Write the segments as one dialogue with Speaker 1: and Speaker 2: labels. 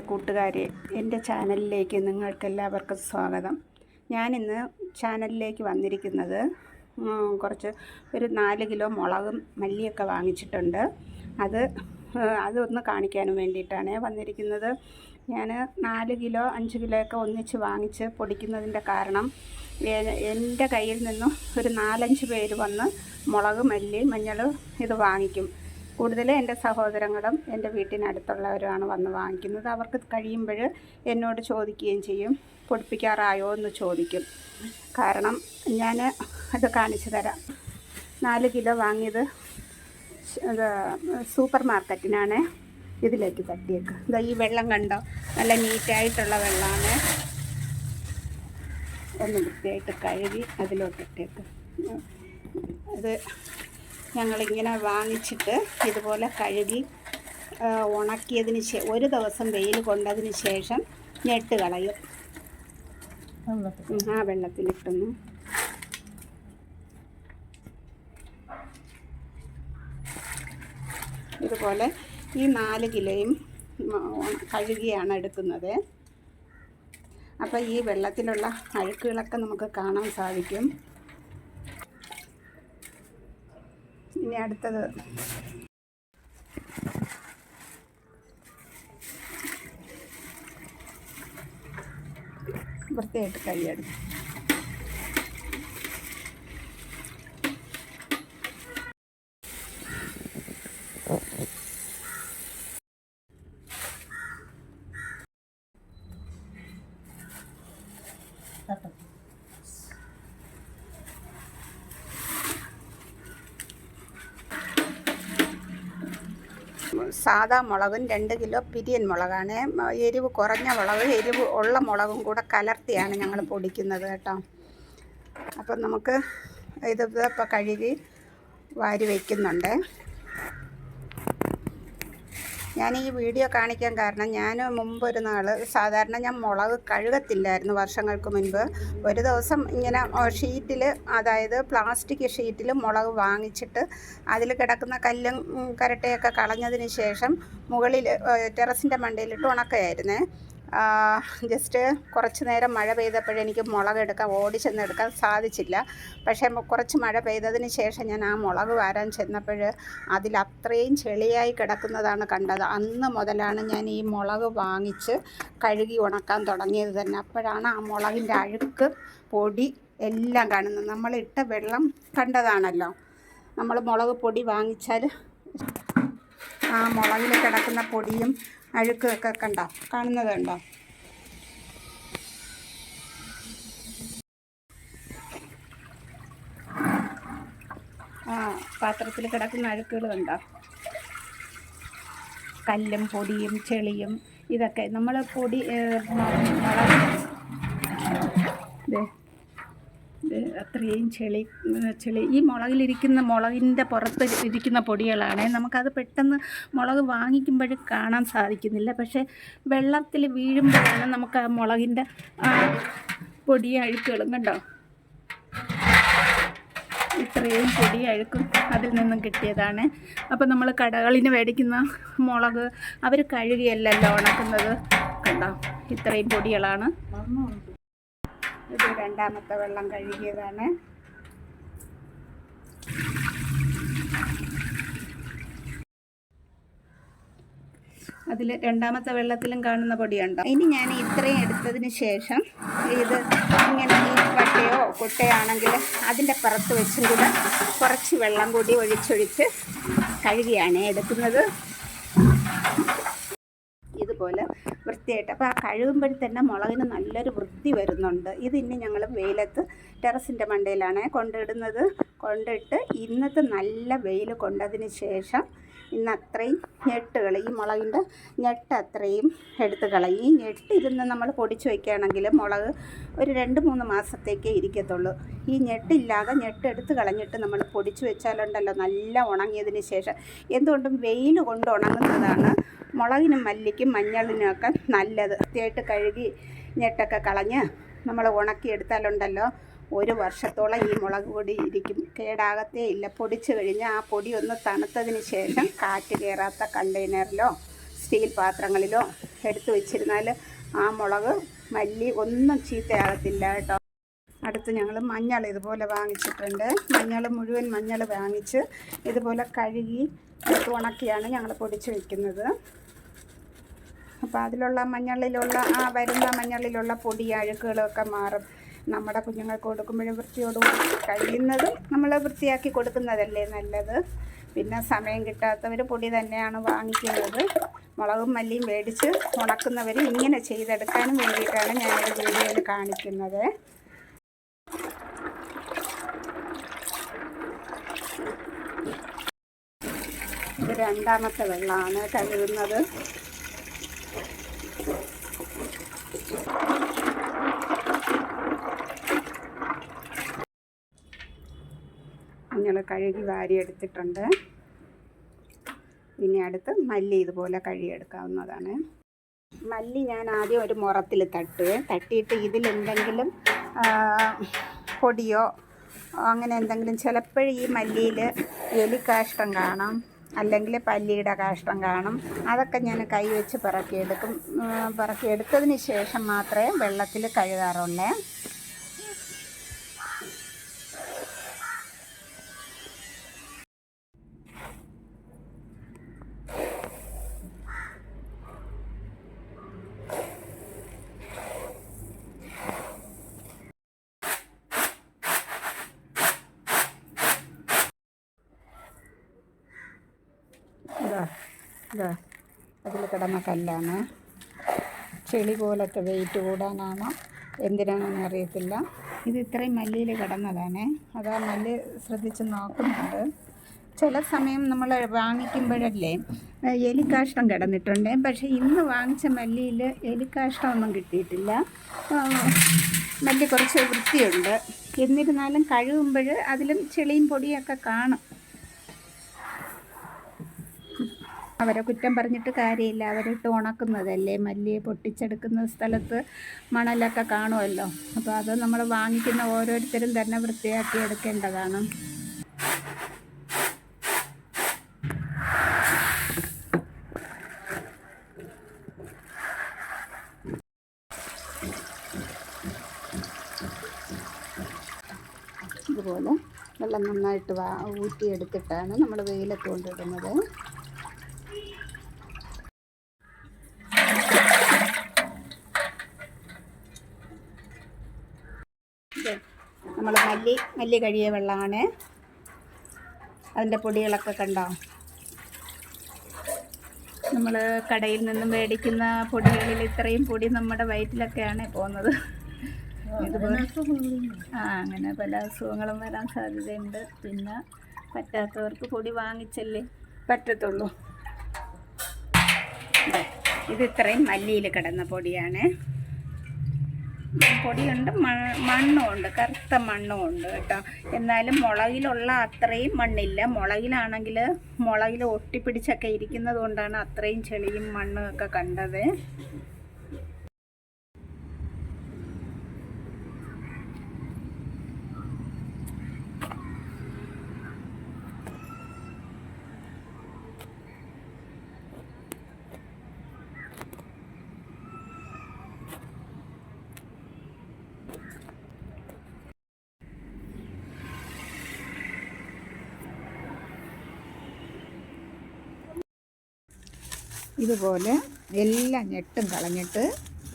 Speaker 1: കൂട്ടുകാരെ എന്റെ ചാനലിലേക്ക് നിങ്ങൾക്കെല്ലാവർക്കും സ്വാഗതം. ഞാനിന്ന് ചാനലിലേക്ക് വന്നിരിക്കുന്നത് കുറച്ച് ഒരു നാല് കിലോ മുളകും മല്ലിയൊക്കെ വാങ്ങിച്ചിട്ടുണ്ട്. അത് അതൊന്ന് കാണിക്കാനും വേണ്ടിയിട്ടാണ് വന്നിരിക്കുന്നത്. ഞാൻ നാല് കിലോ അഞ്ച് കിലോ ഒക്കെ ഒന്നിച്ച് വാങ്ങിച്ച് പൊടിക്കുന്നതിന്റെ കാരണം എന്റെ കയ്യിൽ നിന്നും ഒരു നാലഞ്ച് പേര് വന്ന് മുളക് മല്ലി മഞ്ഞൾ ഇത് വാങ്ങിക്കും. കൂടുതൽ എന്റെ സഹോദരങ്ങളും എന്റെ വീട്ടിനടുത്തുള്ളവരുമാണ് വന്ന് വാങ്ങിക്കുന്നത്. അവർക്ക് കഴിയുമ്പോൾ എന്നോട് ചോദിക്കുകയും ചെയ്യും. പൊടിപ്പിക്കാറായോ? എന്ന് ചോദിക്കും. കാരണം ഞാൻ അത് കാണിച്ചു തരാം. നാല് കിലോ വാങ്ങിയത് ഇത് സൂപ്പർ മാർക്കറ്റിനാണ് ഇതിലേക്ക് തട്ടിയേക്ക്. ഇതാ ഈ വെള്ളം കണ്ടോ? നല്ല നീറ്റായിട്ടുള്ള വെള്ളമാണ്. ഒന്ന് വൃത്തിയായിട്ട് കഴുകി അതിലോട്ടിട്ടേക്ക്. അത് ഞങ്ങളിങ്ങനെ വാങ്ങിച്ചിട്ട് ഇതുപോലെ കഴുകി ഉണക്കിയതിന് ശേ ഒരു ദിവസം വെയിൽ കൊണ്ടതിന് ശേഷം ഞെട്ട് കളയും. ആ വെള്ളത്തിലിട്ടുന്നു. ഇതുപോലെ ഈ നാല് കിലോയും കഴുകിയാണ് എടുക്കുന്നത്. അപ്പോൾ ഈ വെള്ളത്തിലുള്ള അഴുക്കുകളൊക്കെ നമുക്ക് കാണാൻ സാധിക്കും. ഇനി അടുത്തത്. വൃത്തിയായിട്ട് കൈയെടുക്കും സാദാ മുളകും രണ്ട് കിലോ പിരിയൻ മുളകാണ്. എരിവ് കുറഞ്ഞ മുളക് എരിവ് ഉള്ള മുളകും കൂടെ കലർത്തിയാണ് ഞങ്ങൾ പൊടിക്കുന്നത് കേട്ടോ. അപ്പം നമുക്ക് ഇത് ഇപ്പോൾ കഴുകി വാരി വയ്ക്കുന്നുണ്ട് ഞാൻ ഈ വീഡിയോ കാണിക്കാൻ കാരണം ഞാൻ മുമ്പ് ഒരു നാൾ സാധാരണ ഞാൻ മുളക് കഴുകത്തില്ലായിരുന്നു വർഷങ്ങൾക്ക് മുൻപ്. ഒരു ദിവസം ഇങ്ങനെ ഷീറ്റിൽ അതായത് പ്ലാസ്റ്റിക് ഷീറ്റിൽ മുളക് വാങ്ങിച്ചിട്ട് അതിൽ കിടക്കുന്ന കല്ലും കരട്ടയൊക്കെ കളഞ്ഞതിന് ശേഷം മുകളിൽ ടെറസിന്റെ മണ്ടയിലിട്ട് ഉണക്കയായിരുന്നേ. ജസ്റ്റ് കുറച്ച് നേരം മഴ പെയ്തപ്പോഴേ എനിക്ക് മുളക് എടുക്കാൻ ഓടി ചെന്നെടുക്കാൻ സാധിച്ചില്ല. പക്ഷേ കുറച്ച് മഴ പെയ്തതിന് ശേഷം ഞാൻ ആ മുളക് വാരാൻ ചെന്നപ്പോൾ അതിൽ അത്രയും ചെളിയായി കിടക്കുന്നതാണ് കണ്ടത്. അന്ന് മുതലാണ് ഞാൻ ഈ മുളക് വാങ്ങിച്ച് കഴുകി ഉണക്കാൻ തുടങ്ങിയത് തന്നെ. അപ്പോഴാണ് ആ മുളകിന്റെ അഴുക്ക് പൊടി എല്ലാം കാണുന്നത്. നമ്മളിട്ട വെള്ളം കണ്ടതാണല്ലോ. നമ്മൾ മുളക് പൊടി വാങ്ങിച്ചാൽ ആ മുളകിൽ കിടക്കുന്ന പൊടിയും അഴുക്കൊക്കെ കണ്ടോ? കാണുന്നത് കണ്ടോ? ആ പാത്രത്തിൽ കിടക്കുന്ന അഴുക്കുകൾ കണ്ടോ? കല്ലും പൊടിയും ചെളിയും ഇതൊക്കെ. നമ്മൾ പൊടി ഇത് അത്രയും ചെളി ചെളി ഈ മുളകിലിരിക്കുന്ന മുളകിന്റെ പുറത്ത് ഇരിക്കുന്ന പൊടികളാണ്. നമുക്കത് പെട്ടെന്ന് മുളക് വാങ്ങിക്കുമ്പോൾ കാണാൻ സാധിക്കുന്നില്ല. പക്ഷേ വെള്ളത്തിൽ വീഴുമ്പോഴാണ് നമുക്ക് ആ മുളകിന്റെ പൊടി അഴുക്കുകളും കണ്ടോ? ഇത്രയും പൊടി അഴുക്കും അതിൽ നിന്നും കിട്ടിയതാണ്. അപ്പോൾ നമ്മൾ കടകളിന് മേടിക്കുന്ന മുളക് അവർ കഴുകിയല്ലല്ലോ ഉണക്കുന്നത്. കണ്ടോ? ഇത്രയും പൊടികളാണ്. ഇത് രണ്ടാമത്തെ വെള്ളം കഴുകിയതാണ്. അതിൽ രണ്ടാമത്തെ വെള്ളത്തിലും കാണുന്ന പൊടിയുണ്ടോ? ഇനി ഞാൻ ഇത്രയും എടുത്തതിന് ശേഷം ഇത് ഇങ്ങനെ ഈ വട്ടയോ കുട്ടയാണെങ്കിൽ അതിന്റെ പുറത്ത് വെച്ചും കൂടെ കുറച്ച് വെള്ളം കൂടി ഒഴിച്ചൊഴിച്ച് കഴുകിയാണ് എടുക്കുന്നത്. ഇതുപോലെ വൃത്തിയായിട്ട്. അപ്പോൾ ആ കഴുകുമ്പോൾ തന്നെ മുളകിന് നല്ലൊരു വൃത്തി വരുന്നുണ്ട്. ഇത് ഇനി ഞങ്ങൾ വെയിലത്ത് ടെറസിന്റെ മണ്ടയിലാണ് കൊണ്ടിടുന്നത്. കൊണ്ടിട്ട് ഇന്നത്തെ നല്ല വെയിൽ കൊണ്ടതിന് ശേഷം ഇന്ന് അത്രയും ഞെട്ടുകൾ ഈ മുളകിന്റെ ഞെട്ട് അത്രയും എടുത്ത് കളയും. ഈ ഞെട്ട് ഇരുന്ന് നമ്മൾ പൊടിച്ച് വയ്ക്കുകയാണെങ്കിൽ മുളക് ഒരു രണ്ട് മൂന്ന് മാസത്തേക്കേ ഇരിക്കത്തുള്ളൂ. ഈ ഞെട്ടില്ലാതെ ഞെട്ട് എടുത്ത് കളഞ്ഞിട്ട് നമ്മൾ പൊടിച്ച് വെച്ചാലുണ്ടല്ലോ നല്ല ഉണങ്ങിയതിന് ശേഷം. എന്തുകൊണ്ടും വെയിൽ കൊണ്ട് ഉണങ്ങുന്നതാണ് മുളകിനും മല്ലിക്കും മഞ്ഞളിനും ഒക്കെ നല്ലത്. വൃത്തിയായിട്ട് കഴുകി ഞെട്ടൊക്കെ കളഞ്ഞ് നമ്മൾ ഉണക്കിയെടുത്താലുണ്ടല്ലോ ഒരു വർഷത്തോളം ഈ മുളക് പൊടി ഇരിക്കും. കേടാകത്തേ ഇല്ല. പൊടിച്ചു കഴിഞ്ഞ് ആ പൊടി ഒന്ന് തണുത്തതിന് ശേഷം കാറ്റ് കയറാത്ത കണ്ടെയ്നറിലോ സ്റ്റീൽ പാത്രങ്ങളിലോ എടുത്തു വെച്ചിരുന്നാൽ ആ മുളക് മല്ലി ഒന്നും ചീത്തയാകത്തില്ല കേട്ടോ. അടുത്ത് ഞങ്ങൾ മഞ്ഞൾ ഇതുപോലെ വാങ്ങിച്ചിട്ടുണ്ട്. മഞ്ഞൾ മുഴുവൻ മഞ്ഞൾ വാങ്ങിച്ച് ഇതുപോലെ കഴുകി ഉണക്കിയാണ് ഞങ്ങൾ പൊടിച്ച് വയ്ക്കുന്നത് അപ്പോൾ അതിലുള്ള മഞ്ഞളിലുള്ള ആ വരുന്ന മഞ്ഞളിലുള്ള പൊടി അഴുക്കുകളൊക്കെ മാറും. നമ്മുടെ കുഞ്ഞുങ്ങൾക്ക് കൊടുക്കുമ്പോഴും വൃത്തിയോട് കഴിയുന്നതും നമ്മൾ വൃത്തിയാക്കി കൊടുക്കുന്നതല്ലേ നല്ലത്? പിന്നെ സമയം കിട്ടാത്തവർ പൊടി തന്നെയാണ് വാങ്ങിക്കുന്നത്. മുളകും മല്ലിയും മേടിച്ച് ഉണക്കുന്നവർ ഇങ്ങനെ ചെയ്തെടുക്കാനും വേണ്ടിയിട്ടാണ് ഈ വീഡിയോയിൽ കാണിക്കുന്നത്. ഇത് രണ്ടാമത്തെ വെള്ളമാണ് കഴുകുന്നത് മഞ്ഞൾ കഴുകി വാരിയെടുത്തിട്ടുണ്ട്. ഇനി അടുത്ത് മല്ലി ഇതുപോലെ കഴുകിയെടുക്കാവുന്നതാണ്. മല്ലി ഞാൻ ആദ്യം ഒരു മുറത്തിൽ തട്ട്. തട്ടിയിട്ട് ഇതിലെന്തെങ്കിലും പൊടിയോ അങ്ങനെ എന്തെങ്കിലും ചിലപ്പോഴും ഈ മല്ലിയിൽ എലിക്കാഷ്ടം കാണാം അല്ലെങ്കിൽ പല്ലിയുടെ കാഷ്ടം കാണും. അതൊക്കെ ഞാൻ കൈ വെച്ച് പിറക്കിയെടുക്കും. പിറക്കിയെടുത്തതിന് ശേഷം മാത്രമേ വെള്ളത്തിൽ കഴുകാറുള്ളേ ഇതാ ഇതാ അതിൽ കിടന്ന കല്ലാണ്. ചെളി പോലത്തെ വെയിറ്റ് കൂടാനാണോ? എന്തിനാണെന്ന് അറിയത്തില്ല. ഇത് ഇത്രയും മല്ലിയിൽ കിടന്നതാണ്. അത് ആ മല്ലി ശ്രദ്ധിച്ച് നോക്കുന്നുണ്ട്. ചില സമയം നമ്മൾ വാങ്ങിക്കുമ്പോഴല്ലേ എലിക്കാഷ്ടം കിടന്നിട്ടുണ്ട്. പക്ഷേ ഇന്ന് വാങ്ങിച്ച മല്ലിയിൽ എലിക്കാഷ്ടം ഒന്നും കിട്ടിയിട്ടില്ല മല്ലി കുറച്ച് വൃത്തിയുണ്ട്. എന്നിരുന്നാലും കഴുകുമ്പോൾ അതിലും ചെളിയും പൊടിയൊക്കെ കാണും. അവരെ കുറ്റം പറഞ്ഞിട്ട് കാര്യമില്ല. അവരിട്ട് ഉണക്കുന്നതല്ലേ? മല്ലിയെ പൊട്ടിച്ചെടുക്കുന്ന സ്ഥലത്ത് മണലൊക്കെ കാണുമല്ലോ. അപ്പോൾ അത് നമ്മൾ വാങ്ങിക്കുന്ന ഓരോരുത്തരും തന്നെ വൃത്തിയാക്കി എടുക്കേണ്ടതാണ്. ഇതുപോലെ വെള്ളം നന്നായിട്ട് വാ ഊറ്റിയെടുത്തിട്ടാണ് നമ്മൾ വെയിലത്ത് കൊണ്ടിടുന്നത്. നമ്മൾ മല്ലി മല്ലി കഴിയ വെള്ളമാണ്. അതിന്റെ പൊടികളൊക്കെ കണ്ടോ? നമ്മൾ കടയിൽ നിന്നും മേടിക്കുന്ന പൊടികളിൽ ഇത്രയും പൊടി നമ്മുടെ വയറ്റിലൊക്കെയാണ് പോകുന്നത്. ഇതുപോലെ ആ അങ്ങനെ പല അസുഖങ്ങളും വരാൻ സാധ്യതയുണ്ട്. പിന്നെ പറ്റാത്തവർക്ക് പൊടി വാങ്ങിച്ചല്ലേ? പറ്റത്തുള്ളൂ. ഇത് ഇത്രയും മല്ലിയിൽ കിടന്ന പൊടിയാണ്. പൊടിയുണ്ട് മണ്ണും ഉണ്ട് കറുത്ത മണ്ണും ഉണ്ട് കേട്ടോ. എന്നാലും മുളകിലുള്ള അത്രയും മണ്ണില്ല. മുളകിലാണെങ്കിൽ മുളകിൽ ഒട്ടിപ്പിടിച്ചൊക്കെ ഇരിക്കുന്നത് കൊണ്ടാണ് അത്രയും ചെളിയും മണ്ണും ഒക്കെ കണ്ടത്. ഇതുപോലെ എല്ലാ ഞെട്ടും കളഞ്ഞിട്ട്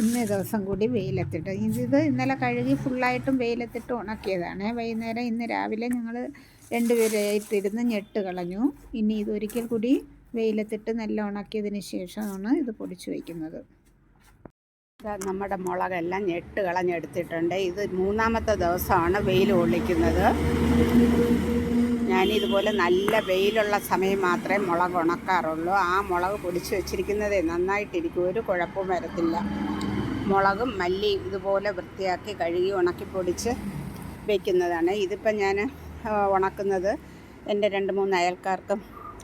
Speaker 1: ഇന്നേ ദിവസം കൂടി വെയിലത്തിട്ട്. ഇത് ഇന്നലെ കഴുകി ഫുള്ളായിട്ടും വെയിലത്തിട്ട് ഉണക്കിയതാണ്. വൈകുന്നേരം ഇന്ന് രാവിലെ ഞങ്ങൾ രണ്ടുപേരായിട്ടിരുന്ന് ഞെട്ട് കളഞ്ഞു. ഇനി ഇതൊരിക്കൽ കൂടി വെയിലത്തിട്ട് നല്ല ഉണക്കിയതിന് ശേഷമാണ് ഇത് പൊടിച്ചു വയ്ക്കുന്നത്. നമ്മുടെ മുളകെല്ലാം ഞെട്ട് കളഞ്ഞെടുത്തിട്ടുണ്ട്. ഇത് മൂന്നാമത്തെ ദിവസമാണ് വെയിൽ കൊള്ളിക്കുന്നത് ഞാനിതുപോലെ നല്ല വെയിലുള്ള സമയം മാത്രമേ മുളക് ഉണക്കാറുള്ളൂ. ആ മുളക് പൊടിച്ച് വെച്ചിരിക്കുന്നതേ നന്നായിട്ടിരിക്കും. ഒരു കുഴപ്പവും വരത്തില്ല. മുളകും മല്ലിയും ഇതുപോലെ വൃത്തിയാക്കി കഴുകി ഉണക്കി പൊടിച്ച് വയ്ക്കുന്നതാണ് ഇതിപ്പം ഞാൻ ഉണക്കുന്നത് എന്റെ രണ്ട് മൂന്ന് അയൽക്കാർക്കും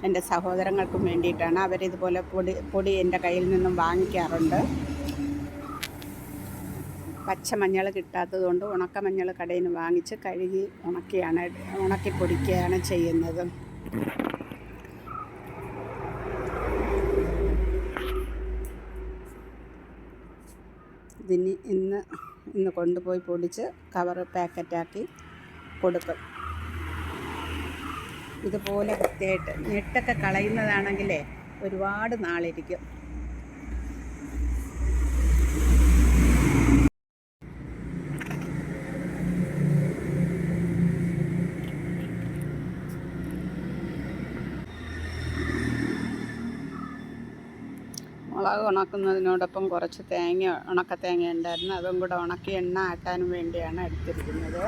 Speaker 1: എന്റെ സഹോദരങ്ങൾക്കും വേണ്ടിയിട്ടാണ്. അവരിതുപോലെ പൊടി പൊടി എന്റെ കയ്യിൽ നിന്നും വാങ്ങിക്കാറുണ്ട്. പച്ചമഞ്ഞൾ കിട്ടാത്തത് കൊണ്ട് ഉണക്കമഞ്ഞൾ കടയിൽ നിന്ന് വാങ്ങിച്ച് കഴുകി ഉണക്കിയാണ് ഉണക്കി പൊടിക്കുകയാണ് ചെയ്യുന്നത്. ഇതിന് ഇന്ന് ഇന്ന് കൊണ്ടുപോയി പൊടിച്ച് കവർ പാക്കറ്റാക്കി കൊടുക്കും. ഇതുപോലെ കൃത്യമായിട്ട് ഞെട്ടൊക്കെ കളയുന്നതാണെങ്കിലേ ഒരുപാട് നാളിരിക്കും. മുളക് ഉണക്കുന്നതിനോടൊപ്പം കുറച്ച് തേങ്ങ ഉണക്ക തേങ്ങ ഉണ്ടായിരുന്നു. അതും കൂടെ ഉണക്കി എണ്ണ ആട്ടാനും വേണ്ടിയാണ് എടുത്തിരിക്കുന്നത്.